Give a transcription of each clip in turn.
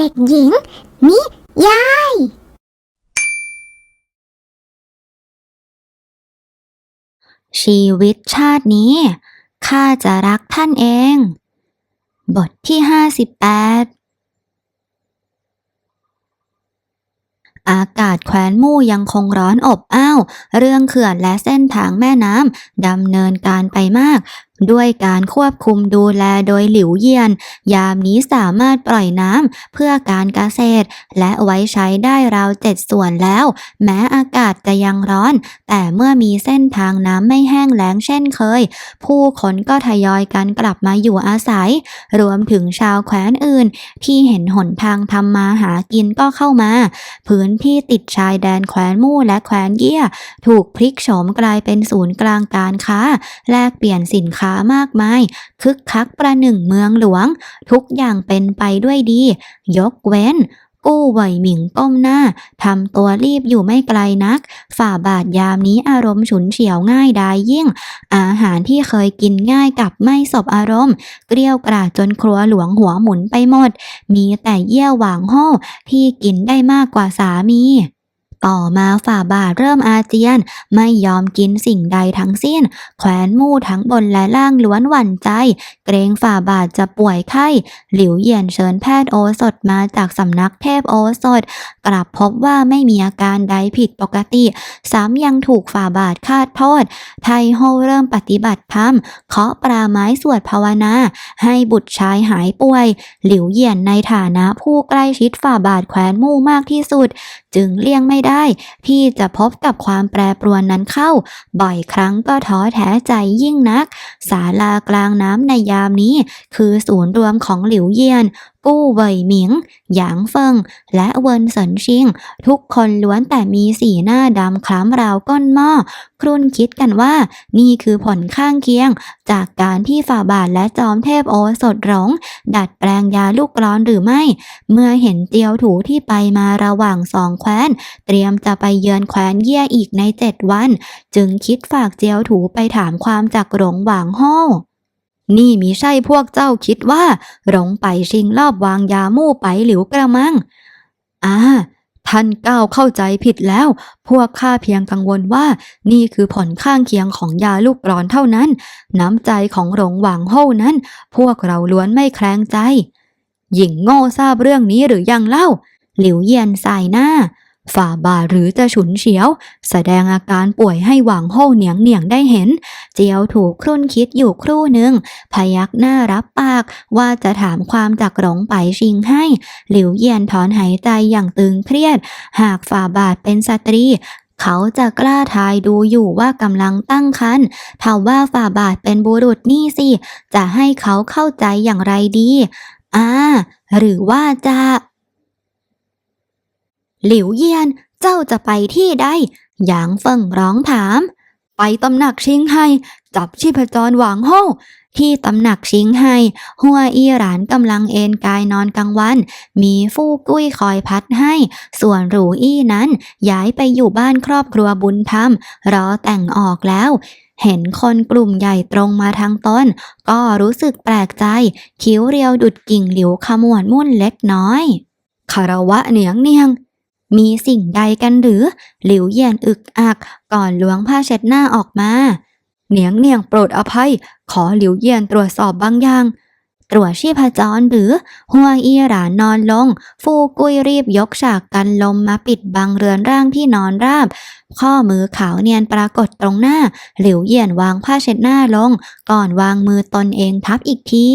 เด็กหญิง นิยาย ชีวิตชาตินี้ ข้าจะรักท่านเอง บทที่ห้าสิบแปดอากาศแคว้นมู่ยังคงร้อนอบอ้าว เรื่องเขื่อนและเส้นทางแม่น้ำดำเนินการไปมาก ด้วยการควบคุมดูแลโดยหลิวเยียน ยามนี้สามารถปล่อยน้ำเพื่อการเกษตร และไว้ใช้ได้ราวเจ็ดส่วนแล้ว แม้อากาศจะยังร้อน แต่เมื่อมีเส้นทางน้ำไม่แห้งแล้งเช่นเคย ผู้คนก็ทยอยกันกลับมาอยู่อาศัย รวมถึงชาวแคว้นอื่น ที่เห็นหนทางทำมาหากินก็เข้ามา พื้นที่ติดชายแดนแคว้นมู่และแคว้นเยี่ย ถูกพลิกโฉมกลายเป็นศูนย์กลางการค้า แลกเปลี่ยนสินค้ามากมาย คึกคักประหนึ่งเมืองหลวง ทุกอย่างเป็นไปด้วยดี ยกเว้น กู้ไหวหมิงก้มหน้าทำตัวรีบอยู่ไม่ไกลนัก ฝ่าบาทยามนี้อารมณ์ฉุนเฉียวง่ายดายยิ่ง อาหารที่เคยกินง่ายกับไม่สบอารมณ์ เกลี้ยวกราดจนครัวหลวงหัวหมุนไปหมด มีแต่เยี่ยวหวางโห่ที่กินได้มากกว่าสามี ต่อมาฝ่าบาทเริ่มอาเจียน ไม่ยอมกินสิ่งใดทั้งสิ้น แขวนมู่ทั้งบนและล่างล้วนหวั่นใจ เกรงฝ่าบาทจะป่วยไข้ หลิวเหยียนเชิญแพทย์โอสถมาจากสำนักเทพโอสถ กลับพบว่าไม่มีอาการใดผิดปกติ ซ้ำยังถูกฝ่าบาทคาดโทษ ไทโฮเริ่มปฏิบัติธรรม เคาะปราไม้สวดภาวนา ให้บุตรชายหายป่วย หลิวเหยียนในฐานะผู้ใกล้ชิดฝ่าบาทแขวนมู่มากที่สุด จึงเลี่ยงไม่ได้พี่จะพบกับความแปรปรวนนั้นเข้า บ่อยครั้งก็ท้อแท้ใจยิ่งนัก ศาลากลางน้ำในยามนี้ คือศูนย์รวมของหลิวเยียน กู้เหวยหมิง หยางเฟิง และเวินเสินชิง ทุกคนล้วนแต่มีสีหน้าดำคล้ำราวก้นหม้อ ครุ่นคิดกันว่า นี่คือผลข้างเคียง จากการที่ฝ่าบาทและจอมเทพโอสถหลง ดัดแปลงยาลูกกร้อนหรือไม่ เมื่อเห็นเตียวถูที่ไปมาระหว่างสองแคว้น เตรียมจะไปเยือนแคว้นเย่ยอีกในเจ็ดวัน จึงคิดฝากเจียวถูไปถามความจากหลงหวางโฮ่ นี่มิใช่พวกเจ้าคิดว่าหลงไปชิงรอบวางยามู่ไปหลิวกระมัง อ่า ท่านก้าวเข้าใจผิดแล้ว พวกข้าเพียงกังวลว่า นี่คือผลข้างเคียงของยาลูกกรอนเท่านั้น น้ำใจของหลงหวางโฮ่นั้น พวกเราล้วนไม่แคลงใจ หญิงโง่ทราบเรื่องนี้หรือยังเล่า หลิวเยียนสายหน้า ฝ่าบาทหรือจะฉุนเฉียว แสดงอาการป่วยให้หวางโฮ่เหนียงเหนียงได้เห็น เจียวถูกครุ่นคิดอยู่ครู่หนึ่ง พยักหน้ารับปากว่าจะถามความจากหลงไปชิงให้ หลิวเยียนถอนหายใจอย่างตึงเครียด หากฝ่าบาทเป็นสตรีเขาจะกล้าทายดูอยู่ว่ากำลังตั้งครรภ์ถ้าว่าฝ่าบาทเป็นบุรุษนี่สิ จะให้เขาเข้าใจอย่างไรดี อ่า หรือว่าจะ หลิวเยียนเจ้าจะไปที่ใดหยางเฟิงร้องถาม ไปตำหนักชิงไฮจับชีพจรหวางโฮที่ตำหนักชิงไฮหัวอีหรานกำลังเอนกายนอนกลางวัน มีฟู่กุ้ยคอยพัดให้ ส่วนหรูอี้นั้นย้ายไปอยู่บ้านครอบครัวบุญธรรม รอแต่งออกแล้ว เห็นคนกลุ่มใหญ่ตรงมาทางต้น ก็รู้สึกแปลกใจ คิ้วเรียวดุดกิ่งหลิวขมวดมุ่นเล็กน้อยคารวะเหนียงเนียง มีสิ่งใดกันหรือ หลิวเยียนอึกอัก ก่อนล้วงผ้าเช็ดหน้าออกมา เหนียงเนียงโปรดอภัย ขอหลิวเยียนตรวจสอบบางอย่าง ตรวจชีพจรหรือ หัวอีหรานนอนลง ฟูกุยรีบยกฉากกันลมมาปิดบังเรือนร่างที่นอนราบ ข้อมือขาวเนียนปรากฏตรงหน้า หลิวเยียนวางผ้าเช็ดหน้าลง ก่อนวางมือตนเองทับอีกที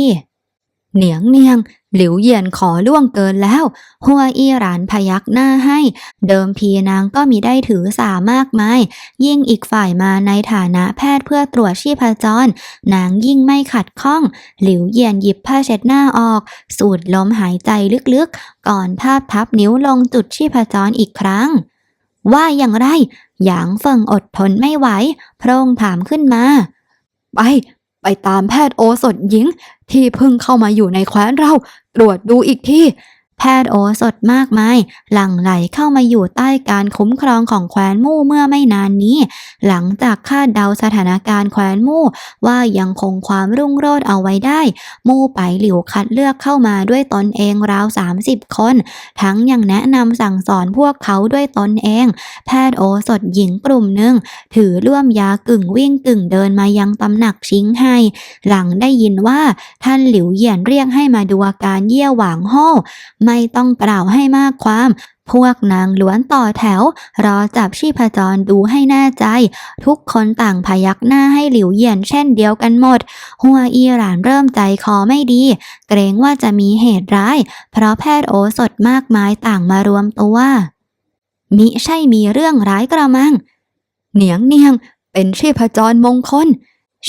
เหนียงเนียง หลิวเยียนขอล่วงเกินแล้ว หัวอี้หรานพยักหน้าให้ เดิมทีนางก็มีได้ถือสามากมาย ยิ่งอีกฝ่ายมาในฐานะแพทย์เพื่อตรวจชีพจร นางยิ่งไม่ขัดข้อง หลิวเยียนหยิบผ้าเช็ดหน้าออก สูดลมหายใจลึกๆ ก่อนทาบทับนิ้วลงจุดชีพจรอีกครั้ง ว่าอย่างไร หยางเฟิงอดทนไม่ไหว พระองค์ถามขึ้นมา ไป ไปตามแพทย์โอสถหญิง ที่เพิ่งเข้ามาอยู่ในแคว้นเรา ตรวจดูอีกที พแพทย์โอสถมากมาย หลั่งไหลเข้ามาอยู่ใต้การคุ้มครองของแคว้นมู่เมื่อไม่นานนี้ หลังจากคาดเดาสถานการณ์แคว้นมู่ว่ายังคงความรุ่งโรจน์เอาไว้ได้ มู่ไปหลิวคัดเลือกเข้ามาด้วยตนเองราว 30 คน ทั้งยังแนะนำสั่งสอนพวกเขาด้วยตนเอง แพทย์โอสถหญิงกลุ่มหนึ่ง ถือล่วมยากึ่งวิ่งกึ่งเดินมายังตำหนักชิงไฮหลังได้ยินว่าท่านหลิวเหยียนเรียกให้มาดูอาการเยี่ยวหวางโฮ่ไม่ต้องกล่าวให้มากความ พวกนางล้วนต่อแถว รอจับชีพจรดูให้แน่ใจ ทุกคนต่างพยักหน้าให้หลิวเหยียนเช่นเดียวกันหมด หัวอีหรานเริ่มใจคอไม่ดี เกรงว่าจะมีเหตุร้าย เพราะแพทย์โอสถมากมายต่างมารวมตัว มิใช่มีเรื่องร้ายกระมัง เหนียงเนียงเป็นชีพจรมงคล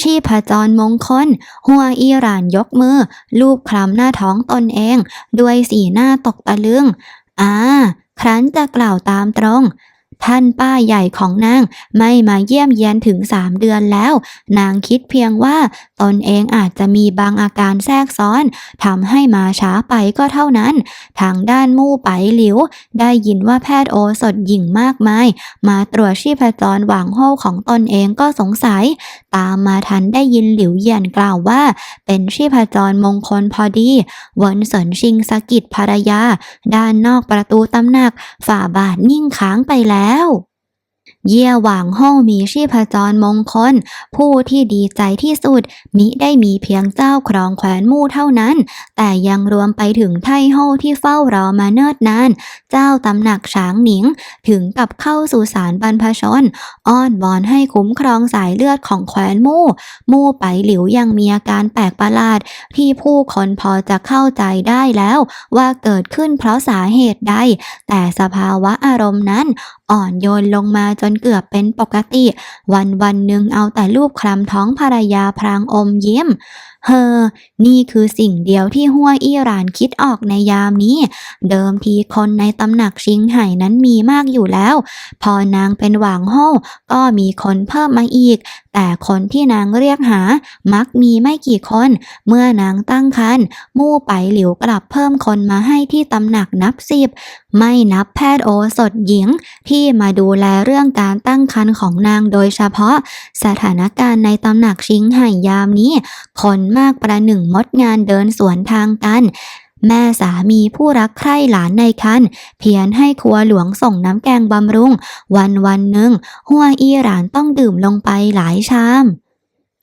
ชีพจรมงคล หัวอีหรานยกมือ ลูบคลำหน้าท้องตนเอง ด้วยสีหน้าตกตะลึง อ่า ครั้นจะกล่าวตามตรง ท่านป้าใหญ่ของนางไม่มาเยี่ยมเยียนถึงสามเดือนแล้ว นางคิดเพียงว่าตนเองอาจจะมีบางอาการแทรกซ้อนทำให้มาช้าไปก็เท่านั้น ทางด้านมู่ไปหลิว ได้ยินว่าแพทย์โอสถหญิงมากมาย มาตรวจชีพจรหวังโฮของตนเองก็สงสัย ตามมาทันได้ยินหลิวเยียนกล่าวว่า เป็นชีพจรมงคลพอดีวนสนชิงสกิดภรรยา ด้านนอกประตูตำหนัก ฝ่าบาทนิ่งค้างไปแล้ว Wow, เย่หว่างห้องมีชีพจรมงคล ผู้ที่ดีใจที่สุด มิได้มีเพียงเจ้าครองแคว้นมู่เท่านั้น แต่ยังรวมไปถึงไทโฮที่เฝ้ารอมาเนิ่นนาน เจ้าตำหนักช้างหนิง ถึงกับเข้าสู่สารบรรพชน อ้อนวอนให้คุ้มครองสายเลือดของแคว้นมู่ มู่ไปหลิวยังมีอาการแปลกประหลาด ที่ผู้คนพอจะเข้าใจได้แล้ว ว่าเกิดขึ้นเพราะสาเหตุใด แต่สภาวะอารมณ์นั้น อ่อนโยนลงมาจนเกือบเป็นปกติ วันวันหนึ่งเอาแต่ลูบคลำท้องภรรยาพรางอมยิ้ม เฮอ นี่คือสิ่งเดียวที่หัวอี้หรานคิดออกในยามนี้ เดิมทีคนในตำหนักชิงไห่นั้นมีมากอยู่แล้ว พอนางเป็นหวางโฮ่ก็มีคนเพิ่มมาอีก แต่คนที่นางเรียกหา มักมีไม่กี่คน เมื่อนางตั้งครรภ์มู่ไปหลิวกลับเพิ่มคนมาให้ที่ตำหนักนับสิบ ไม่นับแพทย์โอสถหญิงที่มาดูแลเรื่องการตั้งครรภ์ของนางโดยเฉพาะ สถานการณ์ในตำหนักชิงไห่ยามนี้ คนมากประหนึ่งมดงานเดินสวนทางกัน แม่สามีผู้รักใคร่หลานในคันเพียรให้ครัวหลวงส่งน้ำแกงบำรุง วันวันหนึ่งหัวอีหรานต้องดื่มลงไปหลายชาม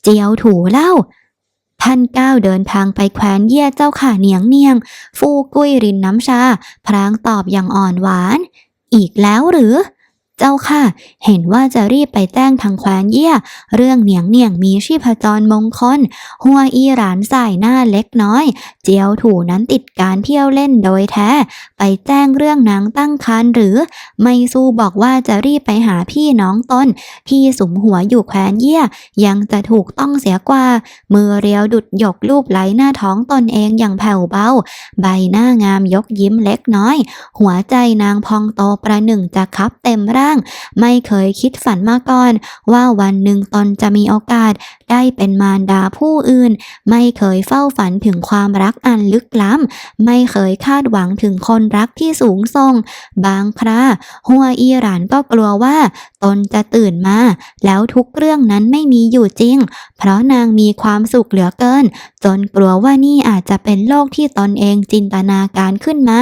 เจียวถูเล่าท่านก้าวเดินทางไปแคว้นเยี่ยเจ้าขาเนียงเนียง ฟูกุ้ยรินน้ำชา พรางตอบอย่างอ่อนหวาน อีกแล้วหรือ เจ้าค่ะ เห็นว่าจะรีบไปแจ้งทางแคว้นเยี่ย เรื่องเหนียงเนียงมีชีพจรมงคล หัวอีหรานใสายหน้าเล็กน้อย เจียวถูนั้นติดการเที่ยวเล่นโดยแท้ ไปแจ้งเรื่องนางตั้งครรภ์หรือ ไม่สู้บอกว่าจะรีบไปหาพี่น้องตนที่สุมหัวอยู่แคว้นเยี่ย ยังจะถูกต้องเสียกว่า มือเรียวดุดหยกลูบไหลหน้าท้องตนเองอย่างแผ่วเบา ใบหน้างามยกยิ้มเล็กน้อย หัวใจนางพองโตประหนึ่งจะคับเต็มร่างไม่เคยคิดฝันมาก่อน ว่าวันหนึ่งตนจะมีโอกาสได้เป็นมารดาผู้อื่น ไม่เคยเฝ้าฝันถึงความรักอันลึกล้ำ ไม่เคยคาดหวังถึงคนรักที่สูงส่ง บางคราหัวอีหรานก็กลัวว่า ตนจะตื่นมา แล้วทุกเรื่องนั้นไม่มีอยู่จริง เพราะนางมีความสุขเหลือเกิน จนกลัวว่านี่อาจจะเป็นโลกที่ตนเองจินตนาการขึ้นมา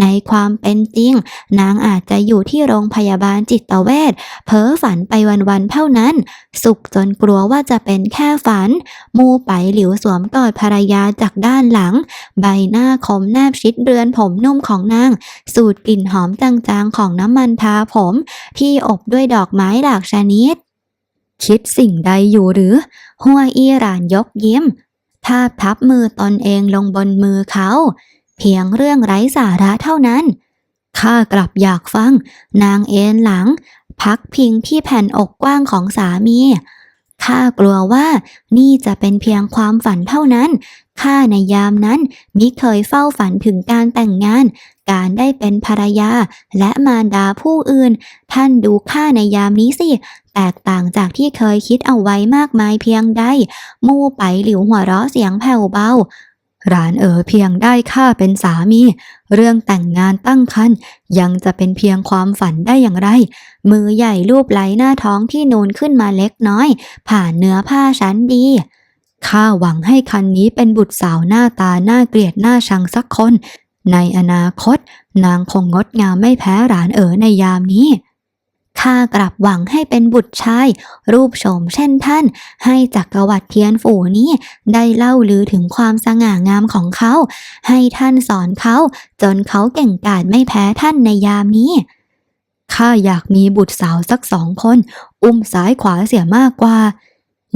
ในความเป็นจริง นางอาจจะอยู่ที่โรงพยาบาลจิตเวชเพ้อฝันไปวันๆเท่านั้น สุขจนกลัวว่าจะเป็นแค่ฝัน มูไปหลิวสวมกอดภรรยาจากด้านหลัง ใบหน้าคมแนบชิดเรือนผมนุ่มของนาง สูดกลิ่นหอมจางๆของน้ำมันทาผม ที่อบด้วยดอกไม้หลากชนิด คิดสิ่งใดอยู่หรือ หัวอีหรานยกยิ้มทาบทับมือตอนเองลงบนมือเขา เพียงเรื่องไร้สาระเท่านั้น ข้ากลับอยากฟัง นางเอ็นหลัง พักพิงที่แผ่นอกกว้างของสามีข้ากลัวว่านี่จะเป็นเพียงความฝันเท่านั้น ข้าในยามนั้นมิเคยเฝ้าฝันถึงการแต่งงาน การได้เป็นภรรยา และมารดาผู้อื่น ท่านดูข้าในยามนี้สิ แตกต่างจากที่เคยคิดเอาไว้มากมายเพียงใด มู่ไปหลิวหัวเราะเสียงแผ่วเบา หลานเอ๋อเพียงได้ข้าเป็นสามี เรื่องแต่งงานตั้งครรภ์ยังจะเป็นเพียงความฝันได้อย่างไร มือใหญ่รูปไหลหน้าท้องที่นูนขึ้นมาเล็กน้อย ผ่านเนื้อผ้าชั้นดีข้าหวังให้คันนี้เป็นบุตรสาวหน้าตาหน่าเกลียดหน่าชังสักคน ในอนาคต นางคงงดงามไม่แพ้หลานเอ๋อในยามนี้ ข้ากลับหวังให้เป็นบุตรชาย รูปโฉมเช่นท่าน ให้จักรวรรดิเทียนฝูนี้ได้เล่าลือถึงความสง่างามของเขา ให้ท่านสอนเขา จนเขาเก่งกาจไม่แพ้ท่านในยามนี้ข้าอยากมีบุตรสาวสักสองคน อุ้มซ้ายขวาเสียมากกว่า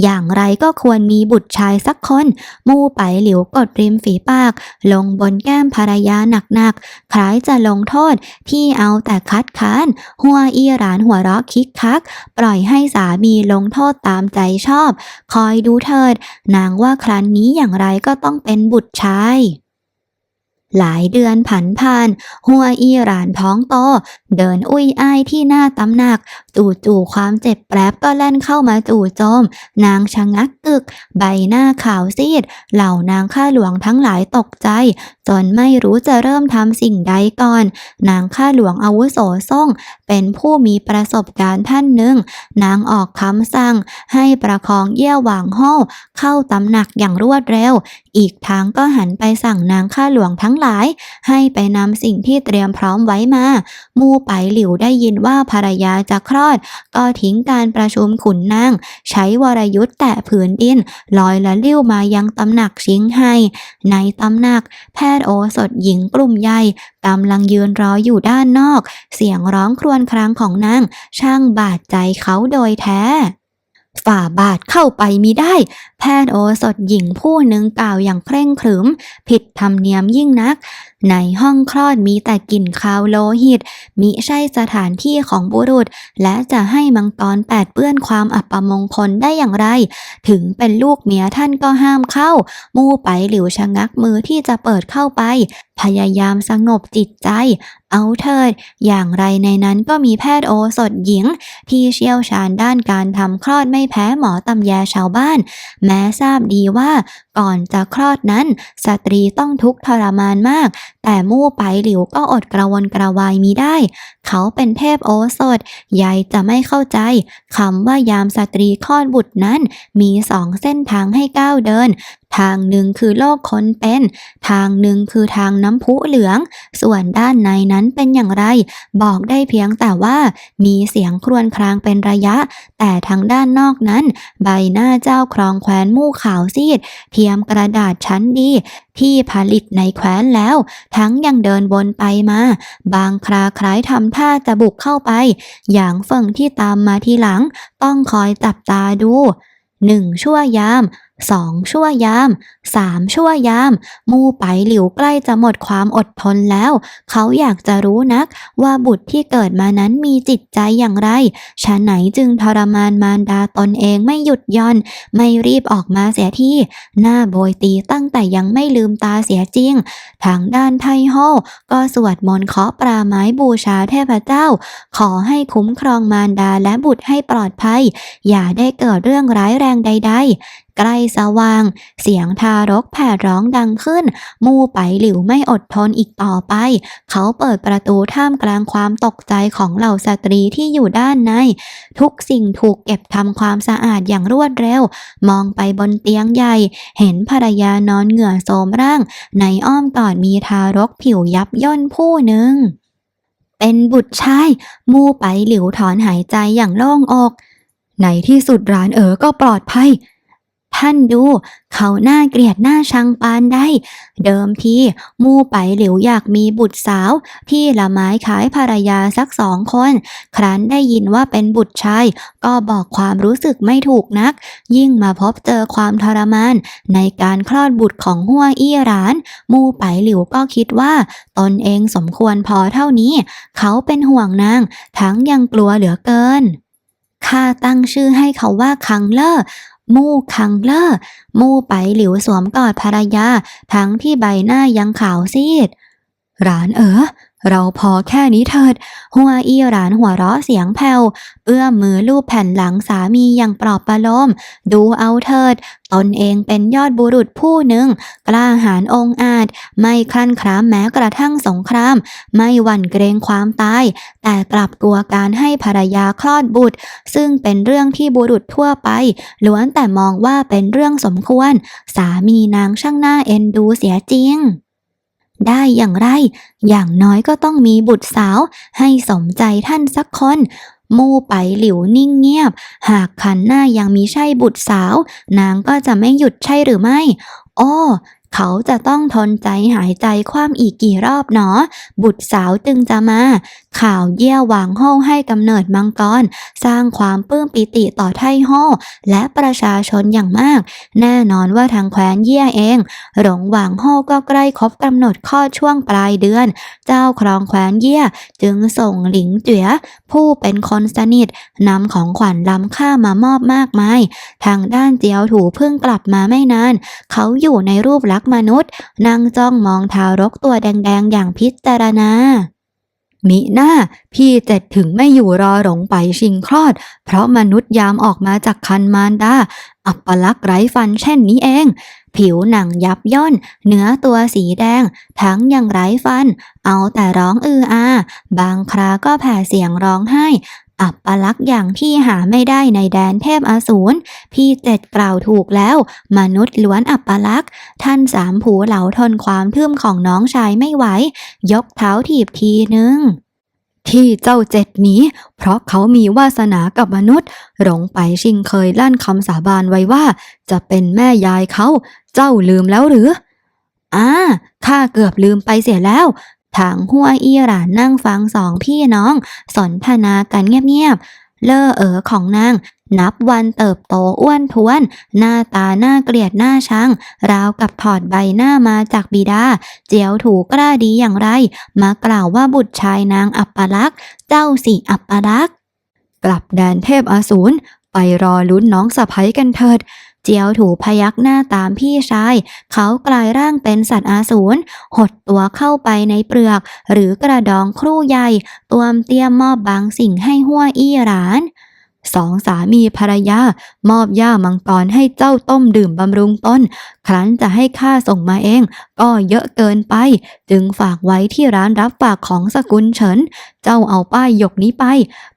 อย่างไรก็ควรมีบุตรชายสักคน มู่ไปหลิวกดริมฝีปาก ลงบนแก้มภรรยาหนักๆ คล้ายจะลงโทษที่เอาแต่คัดค้าน หัวอีหรานหัวเราะคิกคัก ปล่อยให้สามีลงโทษตามใจชอบ คอยดูเถิด นางว่าครั้นนี้อย่างไรก็ต้องเป็นบุตรชายหลายเดือนผันผ่าน หัวอีหรานท้องโต เดินอุ้ยอ้ายที่หน้าตำหนัก จู่ๆความเจ็บแปรบก็แล่นเข้ามาจู่โจม นางชะงักกึก ใบหน้าขาวซีด เหล่านางข้าหลวงทั้งหลายตกใจ จนไม่รู้จะเริ่มทำสิ่งใดก่อน นางข้าหลวงอาวุโสส่ง เป็นผู้มีประสบการณ์ท่านหนึ่ง นางออกคำสั่ง ให้ประคองเยี่ยวหวางห้อเข้าตำหนักอย่างรวดเร็ว อีกทางก็หันไปสั่งนางข้าหลวงทั้งหลาย ให้ไปนำสิ่งที่เตรียมพร้อมไว้มา มู่ไปหลิวได้ยินว่าภรรยาจะคลอด ก็ทิ้งการประชุมขุนนาง ใช้วรยุทธ์แตะผืนดิน ลอยละลิ้วมายังตำหนักชิงไฮในตำหนัก แพทย์โอสถหญิงกลุ่มใหญ่กำลังยืนรออยู่ด้านนอก เสียงร้องครวญครางของนาง ช่างบาดใจเขาโดยแท้ฝ่าบาทเข้าไปมิได้ ทย์โอสถหญิงผู้หนึ่งกล่าวอย่างเคร่งขรึม ผิดธรรมเนียมยิ่งนัก ในห้องคลอดมีแต่กลิ่นคาวโลหิต มิใช่สถานที่ของบุรุษ และจะให้มังกรแปดเปื้อนความอัปมงคลได้อย่างไร ถึงเป็นลูกเมียท่านก็ห้ามเข้า มู่ไปหลิวชะงักมือที่จะเปิดเข้าไป พยายามสงบจิตใจเอาเถิด อย่างไรในนั้นก็มีแพทย์โอสถหญิง ที่เชี่ยวชาญด้านการทำคลอดไม่แพ้หมอตำแยชาวบ้าน แมม้ทราบดีว่า ก่อนจะคลอดนั้น สตรีต้องทุกข์ทรมานมาก แต่มู่ไปหลิวก็อดกระวนกระวายมีได้ เขาเป็นเทพโอสถยายจะไม่เข้าใจคำว่ายามสตรีคลอดบุตรนั้น มีสองเส้นทางให้ก้าวเดิน ทางหนึ่งคือโลกคนเป็น ทางหนึ่งคือทางน้ำพุเหลือง ส่วนด้านในนั้นเป็นอย่างไร บอกได้เพียงแต่ว่ามีเสียงครวญครางเป็นระยะ แต่ทางด้านนอกนั้น ใบหน้าเจ้าครองแคว้นมู่ขาวซีด เทียมกระดาษชั้นดี ที่ผลิตในแคว้นแล้ว ทั้งยังเดินวนไปมา บางคราคล้ายทำท่าจะบุกเข้าไป อย่างเฟิงที่ตามมาทีหลัง ต้องคอยจับตาดูหนึ่งชั่วยาม สองชั่วยามสามชั่วยาม มู่ไปหลิวใกล้จะหมดความอดทนแล้ว เขาอยากจะรู้นัก ว่าบุตรที่เกิดมานั้นมีจิตใจอย่างไรฉะไหนจึงทรมานมารดาตนเองไม่หยุดย่อน ไม่รีบออกมาเสียที่ หน้าโบยตีตั้งแต่ยังไม่ลืมตาเสียจริง ทางด้านไทโฮก็สวดมนต์เคาะปราไม้บูชาเทพเจ้า ขอให้คุ้มครองมารดาและบุตรให้ปลอดภัย อย่าได้เกิดเรื่องร้ายแรงใด ๆ ใกล้สว่าง เสียงทารกแผ่ร้องดังขึ้น มู่ไปหลิวไม่อดทนอีกต่อไป เขาเปิดประตูท่ามกลางความตกใจของเหล่าสตรีที่อยู่ด้านใน ทุกสิ่งถูกเก็บทำความสะอาดอย่างรวดเร็ว มองไปบนเตียงใหญ่ เห็นภรรยานอนเหงื่อโสมร่าง ในอ้อมกอดมีทารกผิวยับย่นผู้หนึ่งเป็นบุตรชาย มู่ไปหลิวถอนหายใจอย่างโล่งอก ในที่สุดร้านเอ๋อก็ปลอดภัย ท่านดู เขาหน้าเกลียดหน้าชังปานได้ เดิมทีมู่ไปหลิวอยากมีบุตรสาว ที่ละไม้ขายภรรยาสักสองคน ครั้นได้ยินว่าเป็นบุตรชาย ก็บอกความรู้สึกไม่ถูกนัก ยิ่งมาพบเจอความทรมาน ในการคลอดบุตรของหัวอี้ราน มู่ไปหลิวก็คิดว่า ตนเองสมควรพอเท่านี้ เขาเป็นห่วงนาง ทั้งยังกลัวเหลือเกินข้าตั้งชื่อให้เขาว่าคังเลอร์ มู่คังเลอร์มู่ไปหลิวสวมกอดภรรยา ทั้งที่ใบหน้ายังขาวซีด หลานเออ เราพอแค่นี้เถิด หัวอี้หลานหัวเราะเสียงแผ่ว เอื้อมมือลูบแผ่นหลังสามีอย่างปลอบประโลม ดูเอาเถิด ตนเองเป็นยอดบุรุษผู้หนึ่ง กล้าหาญองอาจ ไม่คลั่นคล้ามแม้กระทั่งสงคราม ไม่หวั่นเกรงความตาย แต่กลับกลัวการให้ภรรยาคลอดบุตร ซึ่งเป็นเรื่องที่บุรุษทั่วไป ล้วนแต่มองว่าเป็นเรื่องสมควร สามีนางช่างหน่าเอ็นดูเสียจริง ได้อย่างไร อย่างน้อยก็ต้องมีบุตรสาว ให้สมใจท่านสักคนมู่ไปหลิวนิ่งเงียบ หากขันหน้ายังมีใช่บุตรสาว นางก็จะไม่หยุดใช่หรือไม่อ้อเขาจะต้องทนใจหายใจคว่ำอีกกี่รอบหนอ บุตรสาวจึงจะมา ข่าวเยี่ยหวางโฮให้กำเนิดมังกร สร้างความปลื้มปิติต่อไทโฮและประชาชนอย่างมาก แน่นอนว่าทางแคว้นเยี่ยเอง หลงหวางโฮก็ใกล้ครบกำหนดข้อช่วงปลายเดือน เจ้าครองแคว้นเยี่ยจึงส่งหลิงเจ๋ยผู้เป็นคนสนิทนำของขวัญล้ำค่ามามอบมากมาย ทางด้านเจียวถูเพิ่งกลับมาไม่นาน เขาอยู่ในรูปลักษณ์มนุษย์นั่งจ้องมองทารกตัวแดงๆอย่างพิจารณา มิหน้า พี่เจ็ดถึงไม่อยู่รอหลงไปชิงคลอด เพราะมนุษย์ยามออกมาจากคันมารดา อัปลักษ์ไร้ฟันเช่นนี้เอง ผิวหนังยับย่น เนื้อตัวสีแดง ทั้งยังไร้ฟัน เอาแต่ร้องอืออา บางคราก็แผ่เสียงร้องไห้ อัปลักษ์อย่างที่หาไม่ได้ในแดนเทพอสูร พี่เจ็ดกล่าวถูกแล้ว มนุษย์ล้วนอัปลักษ์ท่านสามผูเหลาทนความทึ่มของน้องชายไม่ไหว ยกเท้าถีบทีนึงที่เจ้าเจ็ดหนีเพราะเขามีวาสนากับมนุษย์ หลงไปชิงเคยลั่นคำสาบานไว้ว่า จะเป็นแม่ยายเขา เจ้าลืมแล้วหรืออ่าข้าเกือบลืมไปเสียแล้ว ทางหัวอีหรานนั่งฟังสองพี่น้อง สนทนากันเงียบๆ เลอเอ๋อของนาง นับวันเติบโตอ้วนท้วน หน้าตาหน้าเกลียดหน้าชัง ราวกับถอดใบหน้ามาจากบิดา เจียวถูกล้าดีอย่างไร มากล่าวว่าบุตรชายนางอัปปลักษ์เจ้าสิอัปปลักษ์กลับแดนเทพอสูรไปรอลุ้นน้องสะพ้ยกันเถิด เจียวถูพยักหน้าตามพี่ชาย เขากลายร่างเป็นสัตว์อาสูรหดตัวเข้าไปในเปลือก หรือกระดองครู่ใหญ่ตวมเตรียมมอบบางสิ่งให้หัวอี้หลาน สองสามีภรรยา มอบย่ามังกรให้เจ้าต้มดื่มบำรุงต้น ครั้นจะให้ข้าส่งมาเอง ก็เยอะเกินไป จึงฝากไว้ที่ร้านรับฝากของสกุลเฉิน เจ้าเอาป้ายหยกนี้ไป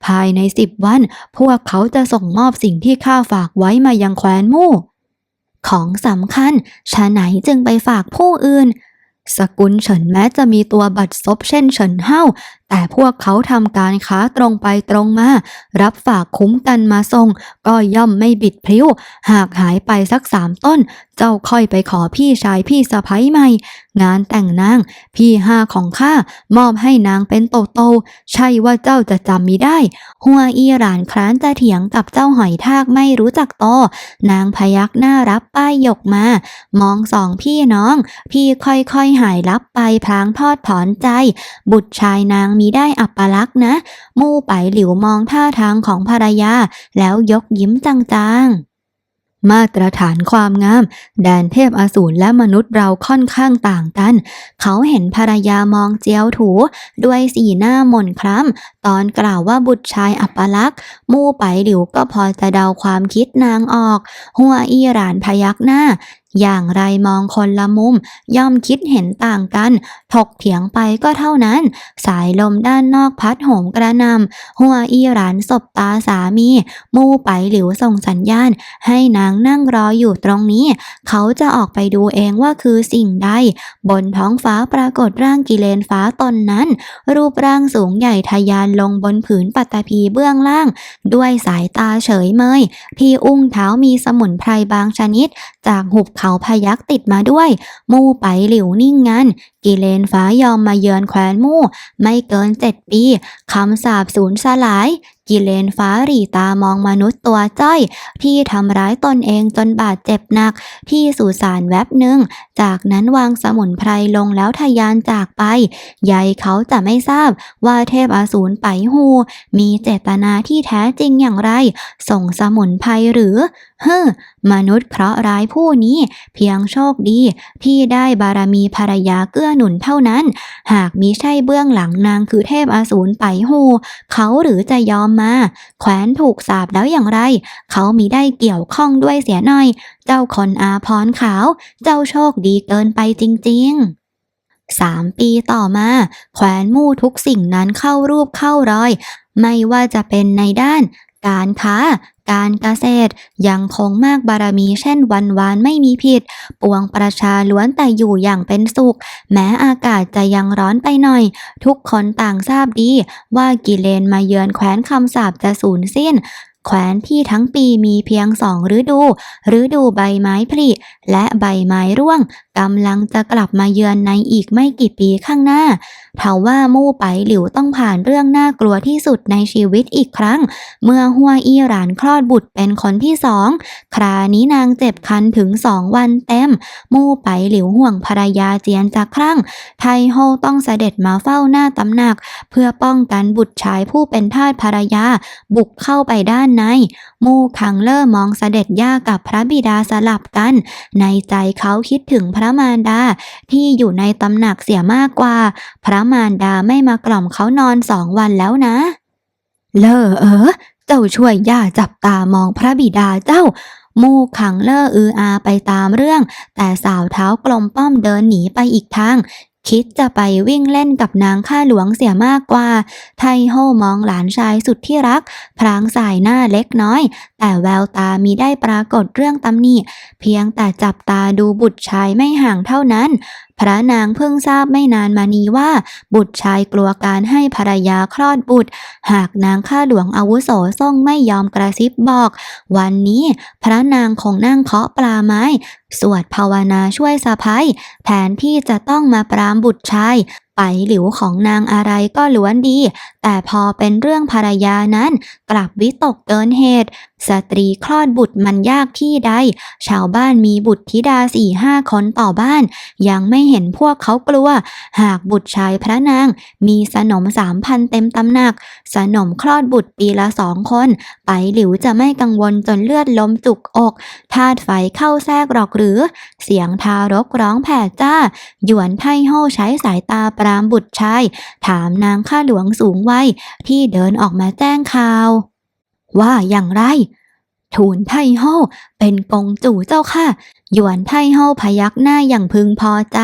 ภายในสิบวัน พวกเขาจะส่งมอบสิ่งที่ข้าฝากไว้มายังแคว้นมู่ ของสำคัญชาไหนจึงไปฝากผู้อื่น สกุลเฉินแม้จะมีตัวบัตรซบเช่นเฉินเฮ้าแต่พวกเขาทำการค้าตรงไปตรงมา รับฝากคุ้มกันมาส่ง ก็ย่อมไม่บิดพลิ้ว หากหายไปสักสามต้น เจ้าค่อยไปขอพี่ชายพี่สะพ้ยใหม่ งานแต่งนาง พี่ห้าของข้ามอบให้นางเป็นโตโต ใช่ว่าเจ้าจะจำมิได้ หัวอีหรานคร้านจะเถียงกับเจ้าหอยทากไม่รู้จักโตนางพยักหน้ารับป้ายหยกมา มองสองพี่น้อง พี่ค่อยๆหายลับไปพลางทอดถอนใจ บุตรชายนางมีได้อัปลักษณ์นะ มู่ไปหลิวมองท่าทางของภรรยา แล้วยกยิ้มจางๆมาตรฐานความงาม แดนเทพอสูรและมนุษย์เราค่อนข้างต่างกัน เขาเห็นภรรยามองเจียวถู ด้วยสีหน้าหม่นคล้ำ ตอนกล่าวว่าบุตรชายอัปลักษณ์มู่ไปหลิวก็พอจะเดาความคิดนางออก หัวอีหรานพยักหน้า อย่างไรมองคนละมุม ย่อมคิดเห็นต่างกัน ถกเถียงไปก็เท่านั้น สายลมด้านนอกพัดโหมกระนำหัวอีหรานสบตาสามี มู่ไปหลิวส่งสัญญาณ ให้นางนั่งรออยู่ตรงนี้ เขาจะออกไปดูเองว่าคือสิ่งใด บนท้องฟ้าปรากฏร่างกิเลนฟ้าตนนั้น รูปร่างสูงใหญ่ทะยานลงบนผืนปัตตภีเบื้องล่าง ด้วยสายตาเฉยเมยที่อุ้งเท้ามีสมุนไพรบางชนิด จากหุบเขาพยักติดมาด้วย มู่ไปหลิวนิ่งงันกิเลนฟ้ายอมมาเยือนแคว้นมู่ ไม่เกินเจ็ดปีคำสาบสูญสลาย กิเลนฟ้าหรี่ตามองมนุษย์ตัวจ้อย ที่ทำร้ายตนเองจนบาดเจ็บหนัก ที่สุสานแวบหนึ่ง จากนั้นวางสมุนไพรลงแล้วทะยานจากไปใยเขาจะไม่ทราบว่าเทพอสูรไปหูมีเจตนาที่แท้จริงอย่างไร ส่งสมุนไพรหรือเฮ้อมนุษย์เคราะห์ร้ายผู้นี้ เพียงโชคดี ที่ได้บารมีภรรยาเกื้อหนุนเท่านั้น หากมิใช่เบื้องหลังนางคือเทพอสูรไปหูเขาหรือจะยอมมา แขวนถูกสาบแล้วอย่างไร เขามีได้เกี่ยวข้องด้วยเสียหน่อย เจ้าคนอาพรขาว เจ้าโชคดีเกินไปจริง ๆสามปีต่อมา แขวนมู่ทุกสิ่งนั้นเข้ารูปเข้ารอย ไม่ว่าจะเป็นในด้าน การค้า การเกษตร ยังคงมากบารมีเช่นวันวานไม่มีผิด ปวงประชาล้วนแต่อยู่อย่างเป็นสุข แม้อากาศจะยังร้อนไปหน่อย ทุกคนต่างทราบดี ว่ากิเลนมาเยือนแคว้นคำสาปจะสูญสิ้นแคว้นที่ทั้งปีมีเพียงสองฤดู ฤดูใบไม้ผลิและใบไม้ร่วง กำลังจะกลับมาเยือนในอีกไม่กี่ปีข้างหน้าเทว่ามู่ไปหลิวต้องผ่านเรื่องน่ากลัวที่สุดในชีวิตอีกครั้ง เมื่อหัวอี้หลานคลอดบุตรเป็นคนที่สอง ครานี้นางเจ็บคันถึงสองวันเต็ม มู่ไปหลิวห่วงภรรยาเจียนจากครั้งไทโฮต้องเสด็จมาเฝ้าหน้าตำหนัก เพื่อป้องกันบุตรชายผู้เป็นทาสภรรยา บุกเข้าไปด้านใน มู่คังเลอร์มองเสด็จย่ากับพระบิดาสลับกัน ในใจเขาคิดถึงพระระมารดาที่อยู่ในตำหนักเสียมากกว่า พระมารดาไม่มากล่อมเขานอนสองวันแล้วนะ เลอเออ เจ้าช่วยย่าจับตามองพระบิดาเจ้า มูขังเลออืออาไปตามเรื่อง แต่สาวเท้ากลมป้อมเดินหนีไปอีกทาง คิดจะไปวิ่งเล่นกับนางข้าหลวงเสียมากกว่า ไทโฮมองหลานชายสุดที่รัก พรางสายหน้าเล็กน้อย แต่แววตามีได้ปรากฏเรื่องตำหนิ เพียงแต่จับตาดูบุตรชายไม่ห่างเท่านั้น พระนางเพิ่งทราบไม่นานมานี้ว่า บุตรชายกลัวการให้ภรรยาคลอดบุตร หากนางข้าหลวงอาวุโสทรงไม่ยอมกระซิบบอก วันนี้พระนางคงนั่งเคาะปลาไม้ สวดภาวนาช่วยสะพ้ยแทนที่จะต้องมาปรามบุตรชาย ไปหลิวของนางอะไรก็ล้วนดี แต่พอเป็นเรื่องภรรยานั้น กลับวิตกเกินเหตุ สตรีคลอดบุตรมันยากที่ใด ชาวบ้านมีบุตรธิดาสี่ห้าคนต่อบ้าน ยังไม่เห็นพวกเขากลัว หากบุตรชายพระนาง มีสนมสามพันเต็มตำหนัก สนมคลอดบุตรปีละสองคน ไปหลิวจะไม่กังวลจนเลือดล้มจุกอกธาตุไฟเข้าแทรกหรอกหรือ เสียงทารกร้องแผ่จ้า หยวนไทโฮใช้สายตาปรามบุตรชายถามนางข้าหลวงสูงวัยที่เดินออกมาแจ้งข่าว ว่าอย่างไร ทูลไทโฮเป็นกงจู่เจ้าค่ะ หยวนไทโฮพยักหน้าอย่างพึงพอใจ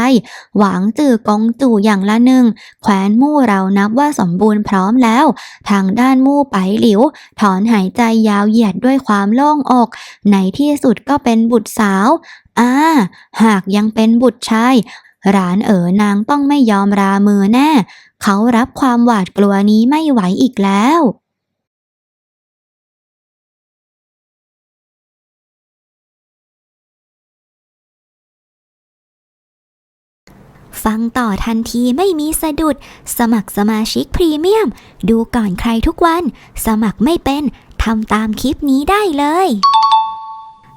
หวังจื่อกงจู่อย่างละหนึ่งแคว้นมู่เรานับว่าสมบูรณ์พร้อมแล้ว ทางด้านมู่ไปหลิว ถอนหายใจยาวเหยียดด้วยความโล่งอก ในที่สุดก็เป็นบุตรสาวอ่าหากยังเป็นบุตรชาย ร้านเอ๋อนางต้องไม่ยอมรามือแน่ เขารับความหวาดกลัวนี้ไม่ไหวอีกแล้วฟังต่อทันทีไม่มีสะดุด สมัครสมาชิกพรีเมียม ดูก่อนใครทุกวัน สมัครไม่เป็น ทำตามคลิปนี้ได้เลย